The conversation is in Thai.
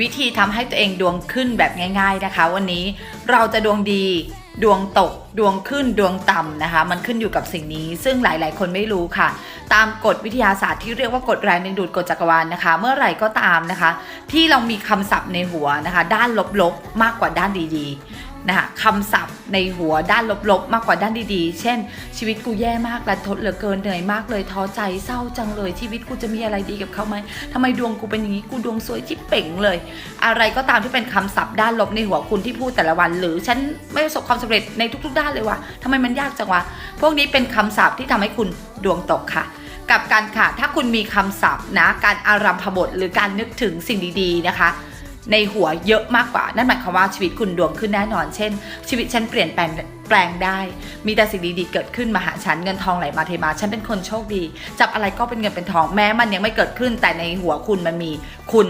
วิธีทำให้ตัวเองดวงขึ้นแบบง่าย ๆนะคะ วันนี้เราจะดวงดีดวงตกดวงขึ้นดวงต่ำนะคะ มันขึ้นอยู่กับสิ่งนี้ ซึ่งหลาย ๆ คนไม่รู้ค่ะ ตามกฎวิทยาศาสตร์ที่เรียกว่ากฎแรงดึงดูดกฎจักรวาลนะคะ เมื่อไหร่ก็ตามนะคะ ที่เรามีคำศัพท์ในหัวนะคะ ด้านลบๆมากกว่าด้านดีๆนะคะคำศัพท์ในหัวด้านลบๆ มากกว่าด้านดีๆ เช่น ชีวิตกูแย่มากและทดเหลือเกินเหนื่อยมากเลยท้อใจเศร้าจังเลย ชีวิตกูจะมีอะไรดีกับเขาไหมทำไมดวงกูเป็นอย่างนี้กูดวงสวยชิบเป่งเลย อะไรก็ตามที่เป็นคำศัพท์ด้านลบในหัวคุณที่พูดแต่ละวัน หรือฉันไม่ประสบความสำเร็จในทุก ๆ ด้านเลยวะทำไมมันยากจังวะพวกนี้เป็นคำศัพท์ที่ทำให้คุณ ดวงตกค่ะ กับการค่ะถ้าคุณมีคำศัพท์นะการอารัมพบทหรือการนึกถึงสิ่งดีๆนะคะ ในหัวเยอะมากกว่า นั่นหมายความว่าชีวิตคุณดวงขึ้นแน่นอน เช่น ชีวิตฉันเปลี่ยนแปลงแปลงได้ มีแต่สิ่งดีๆเกิดขึ้นมาหาฉันเงินทองไหลมาเทมา ฉันเป็นคนโชคดี จับอะไรก็เป็นเงินเป็นทองแม้มันยังไม่เกิดขึ้น แต่ในหัวคุณมันมีคุณ